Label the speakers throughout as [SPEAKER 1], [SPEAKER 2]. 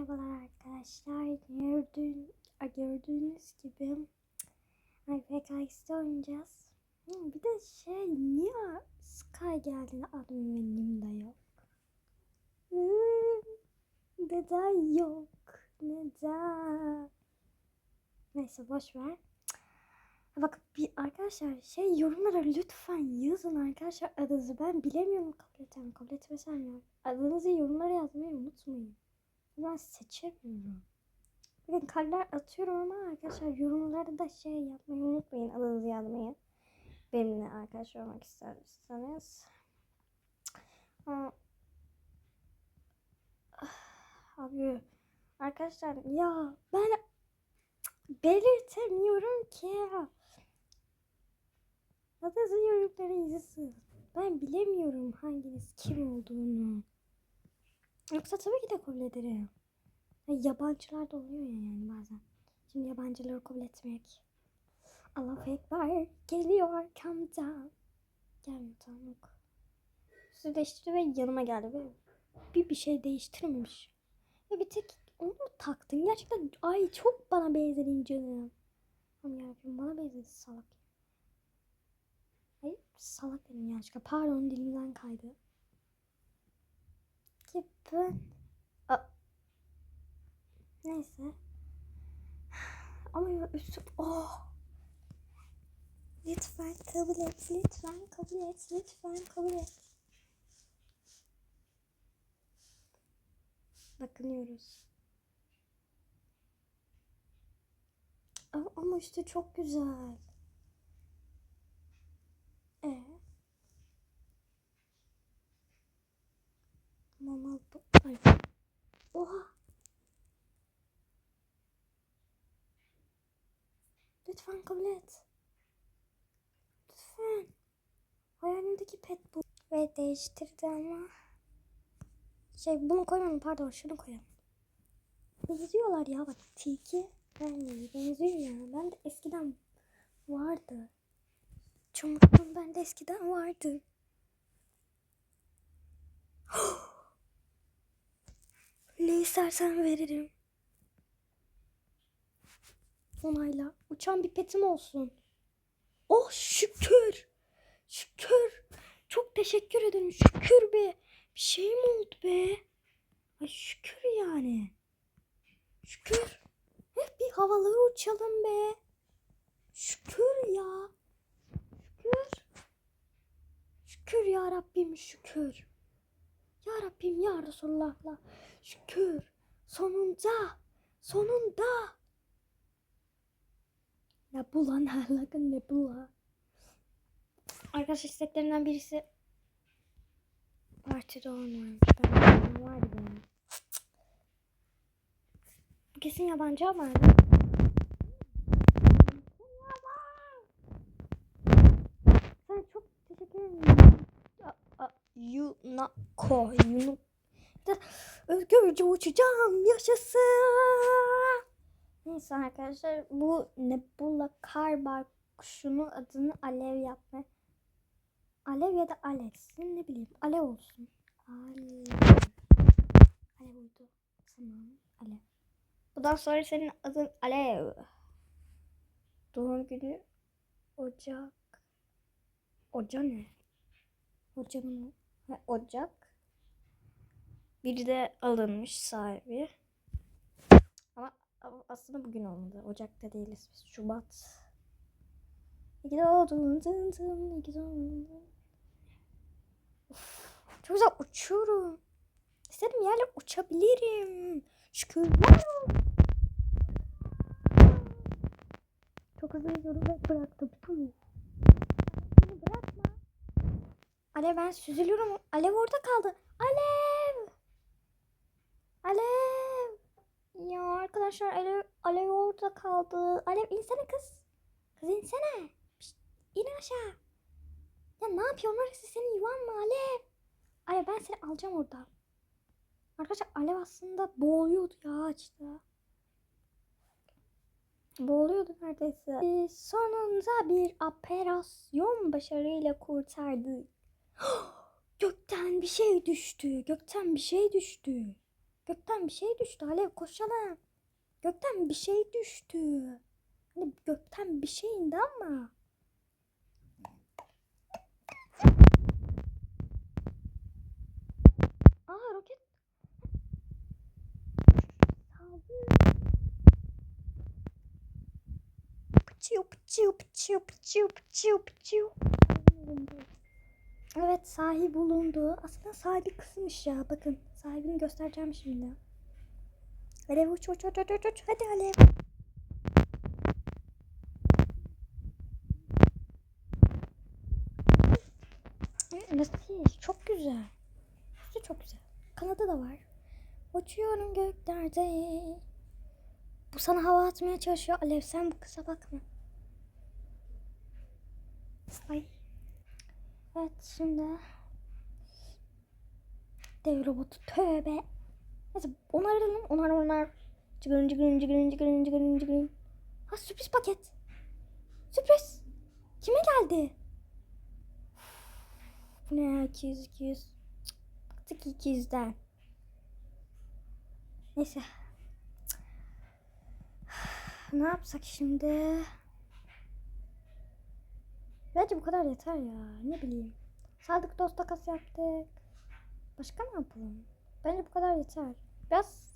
[SPEAKER 1] Merhabalar arkadaşlar. Gördüğün, gördüğünüz gibi IPKX'de oynayacağız. Bir de şey niye Sky geldi admin ve Nimda yok? Neden yok? Neden? Neyse boş ver. Bak bir arkadaşlar şey yorumlara lütfen yazın arkadaşlar adınızı. Ben bilemiyorum kabul etsem kabul etmesem ya. Adınızı yorumlara yazmayı unutmayın. Ben seçemiyorum. Bakın kaller atıyorum ama arkadaşlar yorumlarda da şey yapmayı unutmayın. Adınızı yazmayı. Benimle arkadaş olmak isterseniz. Ah, Abi arkadaşlar ya ben belirtemiyorum ki. Adınızı yorumlara yazın. Ben bilemiyorum hanginiz kim olduğunu. Yoksa tabii ki de kabul ederim. Ya, yabancılar da oluyor ya yani bazen. Şimdi yabancıları kabul etmek. Allah Ekber geliyor arkamdan. Gelmiyor tamam yok. Değiştirdi ve yanıma geldi. Ve bir bir şey değiştirmemiş. Ve bir tek onu mu taktın? Gerçekten ay çok bana benzedin canım. Aman yarabbim bana benzedi salak. Hayır salak dedim yanlışlıkla. Pardon dilimden kaydı. Ki ben... A- Neyse. Ama üstüm... Oh! Lütfen kabul et, lütfen kabul et, lütfen kabul et. Bakınıyoruz. Ama, üstü çok güzel. Ee? Mama bu... Ay. Oha! Lütfen kabul et. Lütfen. Hayalimdeki pet bu. Ve değiştirdi ama. Şey bunu koymadım pardon şunu koyalım. Benziyorlar ya bak tilki. Yani benziyor ya. Ben de eskiden vardı. Çomurtkan bende eskiden vardı. ne istersen veririm. Onayla. Uçan bir petim olsun. Oh şükür. Şükür. Çok teşekkür ederim. Şükür be. Bir şey mi oldu be? Ay şükür yani. Şükür. Hep bir havalara uçalım be. Şükür ya. Şükür. Şükür ya Rabbim şükür. Ya Rabbim ya Resulallah'la şükür. Sonunda. Sonunda. Ne bu lan halakın ne bu lan? Arkadaş isteklerinden birisi partide olmuyormuş. Ben vardı benim. Kesin yabancı ama. Sen çok teşekkür ederim. Yunako. Yunako. Özgürce uçacağım. Yaşasın. Neyse arkadaşlar bu Nebula Karbar kuşunun adını Alev yapma. Alev ya da Alex. Ne bileyim. Alev olsun. Alev. Alev uydu. Tamam. Alev. Bundan sonra senin adın Alev. Doğum günü Ocak. Oca ne? Ocağın ha, Ocak. Biri de alınmış sahibi. Aslında bugün olmadı. Ocak'ta değiliz biz. Şubat. İyi ki doğdun tın tın. İyi ki doğdun. Çok güzel uçuyorum. İstediğim yerle uçabilirim. Şükürler. Çok hızlı gidiyorum ve bıraktım. Bırakma. Alev ben süzülüyorum. Alev orada kaldı. Alev. Ya arkadaşlar Alev, Alev orada kaldı. Alev insene kız. Kız insene. Pişt, in aşağı. Ya ne yapıyorsun orası senin yuvan mı Alev? Alev ben seni alacağım oradan. Arkadaşlar Alev aslında boğuluyordu ya ağaçta. Boğuluyordu neredeyse. Ee, sonunda bir operasyon başarıyla kurtardı. Gökten bir şey düştü. Gökten bir şey düştü. Gökten bir şey düştü. Alev koşalım. Gökten bir şey düştü. Hani gökten bir şey indi ama. Aa roket. Pıçıyor pıçıyor pıçıyor pıçıyor pıçıyor pıçıyor. Evet sahip bulundu. Aslında sahibi kızmış ya. Bakın sahibini göstereceğim şimdi. Alev uç uç uç uç uç. Hadi Alev. Nasıl? Çok güzel. Üstü çok güzel. Kanadı da var. Uçuyorum göklerde. Bu sana hava atmaya çalışıyor. Alev sen bu kıza bakma. Ay. Evet şimdi dev robotu tövbe. Neyse onaralım onar onar. Cıgırın cıgırın cıgırın cıgırın cıgırın cıgırın. Ha sürpriz paket. Sürpriz. Kime geldi? Bu ne ya 200 200. Cık, Bıktık 200'den. Neyse. Ne yapsak şimdi? Bence bu kadar yeter ya. Ne bileyim. Sadık dost takas yaptık. Başka ne yapalım? Bence bu kadar yeter. Biraz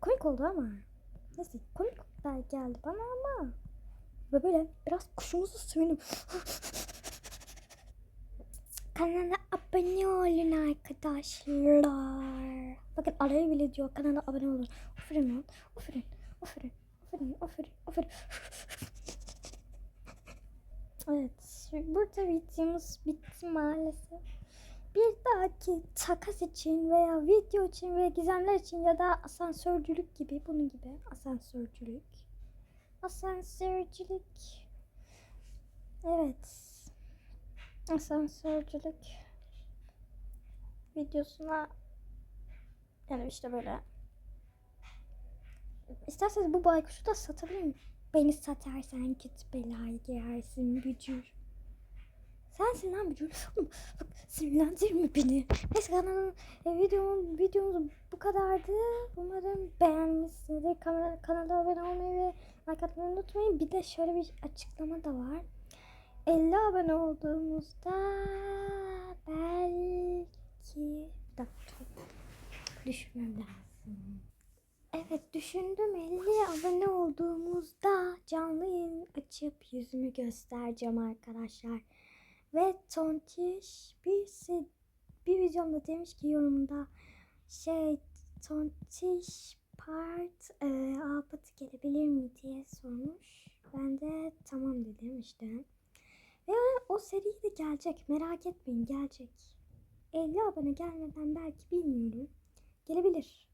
[SPEAKER 1] komik oldu ama. Neyse komik geldi bana ama. Ve böyle biraz kuşumuzu suyunu. Kanala abone olun arkadaşlar. Bakın araya bile diyor kanala abone olun. Aferin lan. Aferin. Aferin. Aferin. Aferin. Aferin. Evet, burada videomuz bitti maalesef. Bir dahaki takas için veya video için ve gizemler için ya da asansörcülük gibi bunun gibi asansörcülük. Asansörcülük. Evet. Asansörcülük videosuna yani işte böyle İsterseniz bu baykuşu da satabilirim. Beni satarsan git belaya girersin bücür. Sensin lan. Oğlum, Bak sinirlendirme beni. Neyse kanalın e, videom, videomuz bu kadardı. Umarım beğenmişsinizdir. Kanala, kanala abone olmayı ve like atmayı unutmayın. Bir de şöyle bir açıklama da var. 50 abone olduğumuzda belki... Bir dakika. Düşünmem lazım. Evet düşündüm 50 abone olduğumuzda canlı yayın açıp yüzümü göstereceğim arkadaşlar. Ve Tontiş bir, se- bir videomda demiş ki yorumda şey Tontiş part e, Alpatı gelebilir mi diye sormuş. Ben de tamam dedim işte. Ve o seri de gelecek merak etmeyin gelecek. 50 abone gelmeden belki bilmiyorum. Gelebilir.